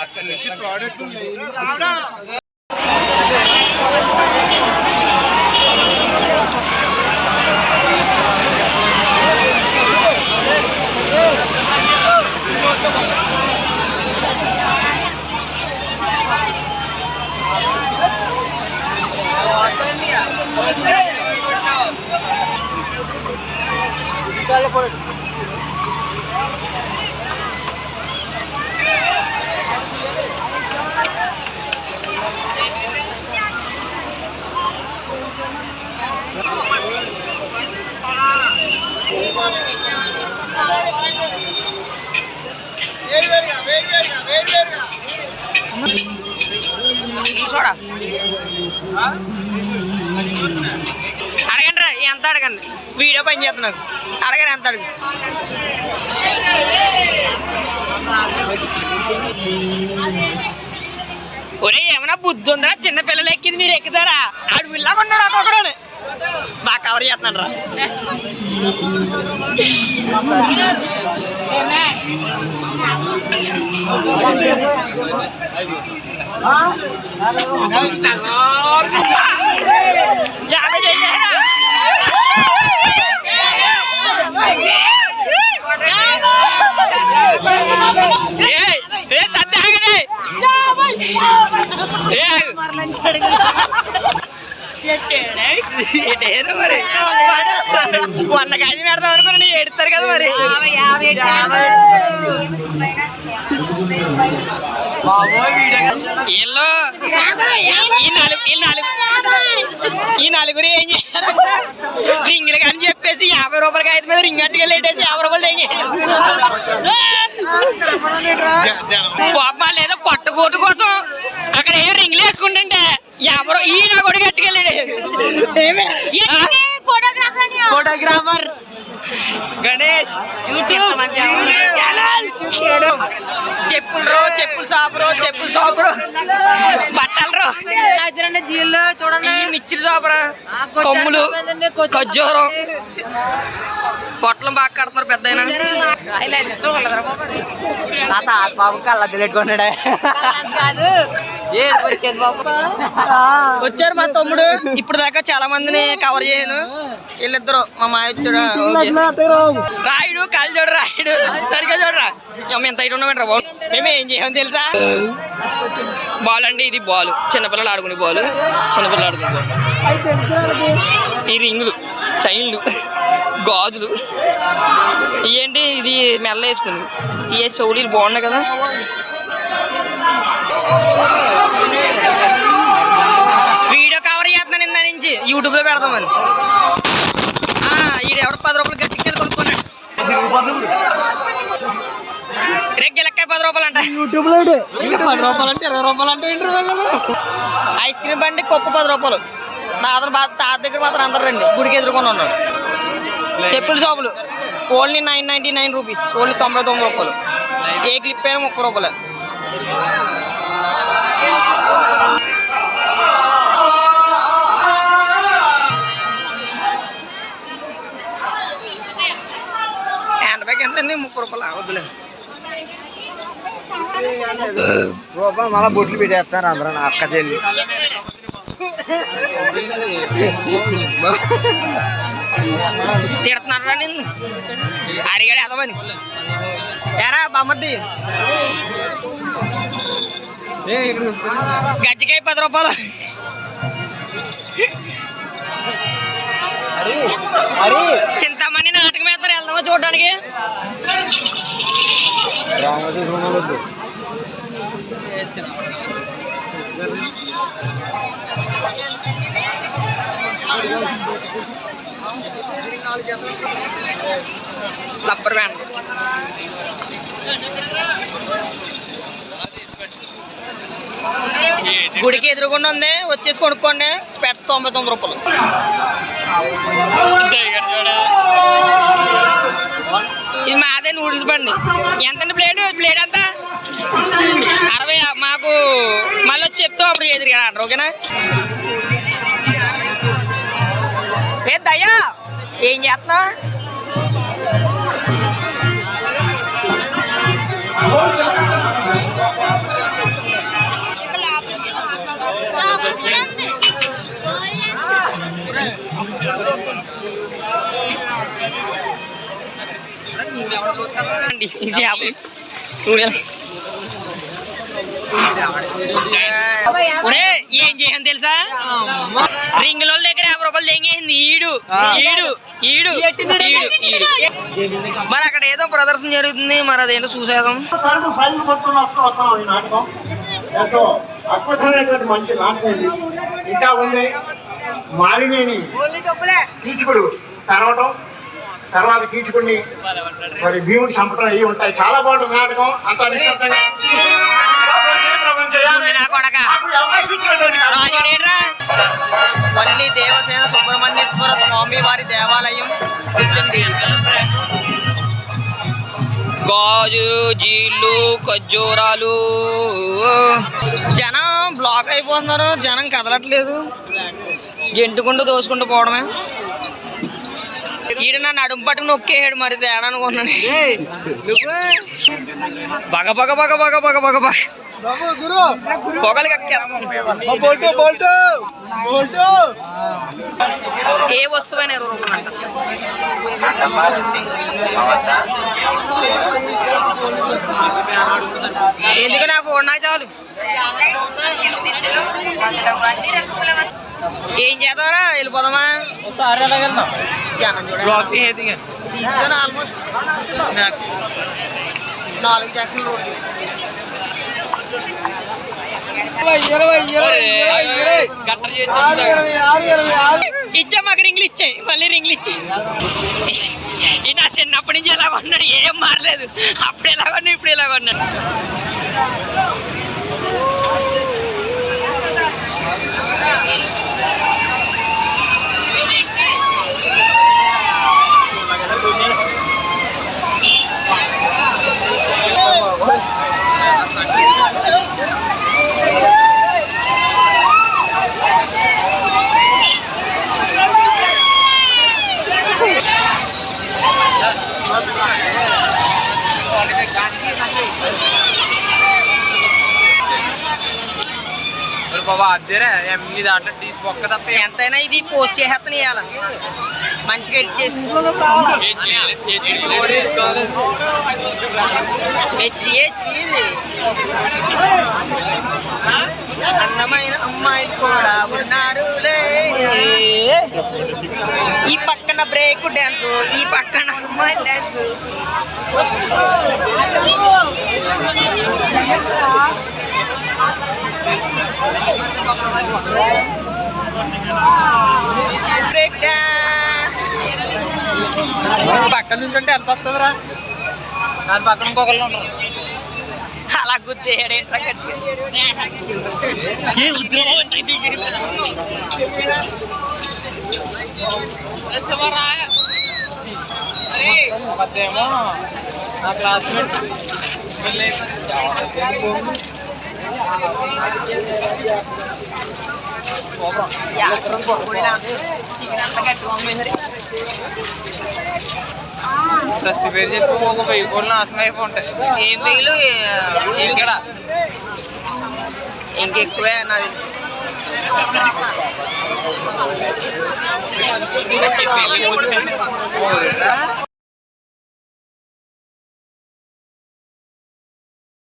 అక్కడి నుంచి ప్రోడక్ట్ అడగండి రా ఎంత అడగండి? వీడియో పని చేస్తున్నాను అడగరు ఎంత అడుగు? ఒరే ఏమైనా బుద్ధి ఉందా చిన్న పిల్లలు ఎక్కింది మీరు ఎక్కుతారా? ఆడు పిల్లగా ఉన్నాడు ఒక్కొక్కడు. బాగా కవర్ చేస్తున్నాడు రా Dạ bây giờ vậy đó వంద అనుకుని ఎడతారు కదా మరి. వీళ్ళు ఈ నాలుగు ఈ నాలుగు ఈ నలుగురు ఏం చేశారు? రింగులు కానీ చెప్పేసి యాభై రూపాయలకి ఐదు మీద రింగ్ అట్టుగా లేటేసి యాభై రూపాయలు ఏం బాబా లేదా పట్టుకోటు కోసం అక్కడ ఏ రింగులు వేసుకుంటుంటే యాభై రూ- ఈ నా కూడా కట్టుకెళ్ళాడు ఫోటోగ్రాఫర్ గణేష్ యూట్యూబ్ ఛానల్ చెప్పులు రో చెప్పులు షాపు రో చెప్పులు షాపు రో బట్టలు రో జీల్లో చూడండి. ఈ మిర్చిలు షాపురా కొమ్ములు ఖర్జూరం. పొట్లం బాగా కడుతున్నారు పెద్ద తాత బాబు వచ్చేది బాబు వచ్చారు మా తమ్ముడు. ఇప్పుడు దాకా చాలా మందిని కవర్ చేయను. వీళ్ళిద్దరు మా మాయ వచ్చాడు. రాయుడు కాలు చూడు రాయుడు. సరిగ్గా చూడరా ఎంత ఇటు ఉన్నామంటారా బాల్ మేము ఏం చేయం తెలుసా? బాల్ అంటే ఇది బాల్. చిన్నపిల్లలు ఆడుకునే బాల్. చిన్నపిల్లలు ఆడుకునే బాల్. ఈ రింగులు. చైన్లు గాజులు. ఏంటి ఇది మెల్ల వేసుకుంది. ఏ సౌలీలు బాగున్నాయి కదా. వీడియో కవర్ చేస్తున్నాను ఇందా నుంచి. యూట్యూబ్లో పెడదామని. ఆ, ఈడు ఎవడ పది రూపాయలు గట్టికి కొనుక్కున్నాడు? రేపు గిలక్కాయ పది రూపాయలు అంట. యూట్యూబ్లో ఇంకా పది రూపాయలు అంటే ఇరవై రూపాయలు అంటే ఐస్ క్రీమ్ బండి కొప్పు పది రూపాయలు. తాత తాత దగ్గర మాత్రం అందరు రండి గుడికి ఎదుర్కొని ఉన్నాడు. చెప్పుల షాపులు. Only nine ninety nine rupees. Only తొంభై తొమ్మిది రూపాయలు. ఏ క్లిప్ అయినా ముప్పై రూపాయలు. హ్యాండ్ బ్యాగ్ ఎంత అండి? ముప్పై రూపాయలు? వద్దులే. రూపాయలు మళ్ళీ బొట్లు పెట్టేస్తారు అందరూ అక్క చెల్లి. తిడుతున్నారా నిన్ను. అడిగాడు ఎదవని ఎరా బొమ్మద్ది గజ్జికాయ పది రూపాయలు. చింతామణి నాటకం వేస్తారు వెళ్దామా చూడడానికి? రామోజీ రూములు బ్యాండ్ గుడికి ఎదురుకుండా ఉంది. వచ్చేసి కొనుక్కోండి. స్పెట్స్ తొంభై తొమ్మిది రూపాయలు. ఇది మాదే నూడిల్స్ బండి. ఎంతండి ప్లేట్? ప్లేట్ ఎంత? అరవై itu అప్పుడు ఎదురుగా ఓకేనా పెద్దయ్యా ఏం చేస్తున్నా Ini siapa? ఏం చేయను తెలుసా? రింగ్లో దగ్గర యాభై రూపాయలు తెంగేసింది. ఈడు ఈడు ఈడు ఈడు ఈడు. మరి అక్కడ ఏదో ప్రదర్శన జరుగుతుంది. మరి అదేంటో ఇది. ఇంకా ఉంది మారినేని. కీచుకుడు తరవటం తర్వాత కీచుకుడిని మరి భీముడి చంపటం ఇవి ఉంటాయి. చాలా బాగుంటుంది నాటకం. అంత నిశ్శబ్దంగా. నా కొడక? వల్లి దేవసేన సుబ్రహ్మణ్యేశ్వర స్వామి వారి దేవాలయం విద్యండి గాజు జీళ్ళు ఖర్జూరాలు. జనం బ్లాక్ అయిపోతున్నారు. జనం కదలట్లేదు. గెంటుకుంటూ దోసుకుంటూ పోవడమే. ఈడ నా నడుము పట్టుకు నొక్కేసాడు మరి తేడా అనుకున్నాను బగ బగ బగ బగ బగ బగ బగ. ఏ వస్తువైనా ఎందుకు నా ఫోన్ నాకు చాలు? ఏం చేద్దామరా వెళ్ళిపోదామా? జనం చూడండి తీసుకొని ఆల్మోస్ట్ నాలుగు జాక్సన్ రోడ్డు ఇచ్చా మాకు రింగ్లు ఇచ్చాయి మళ్ళీ రింగ్లు ఇచ్చాయి ఈ నా చిన్నప్పటి నుంచి ఎలా కొన్నాడు ఏం మారలేదు అప్పుడు ఎలా కొన్నా ఇప్పుడు ఎలా కొన్నాడు మీ దాంట్లో ఒక్క తప్ప ఎంతైనా ఇది పోస్ట్ చేసేస్తాను ఇవాళ మంచిగా ఎడిట్ చేసి. అందమైన అమ్మాయిలు కూడా ఉన్నారులే. ఈ పక్కన బ్రేక్ డ్యాన్స్ ఈ పక్కన అమ్మాయి డ్యాన్స్ బ్రేక్ డ్యాన్స్ పక్కన నుంచి అంటే ఎంత వస్తుందిరా దాని పక్కన ఇంకొకళ్ళు ఉండరు అలా గుద్దేయడు మీద. ఒకదేమో నా క్లాస్మేట్ షష్టి పేరు చెప్పి ఒక వెయ్యి కోళ్ళు నాశనం అయిపోతాయి ఏం మిగిలి ఇక్కడ ఇంకెక్కువే నాది కూర్చొని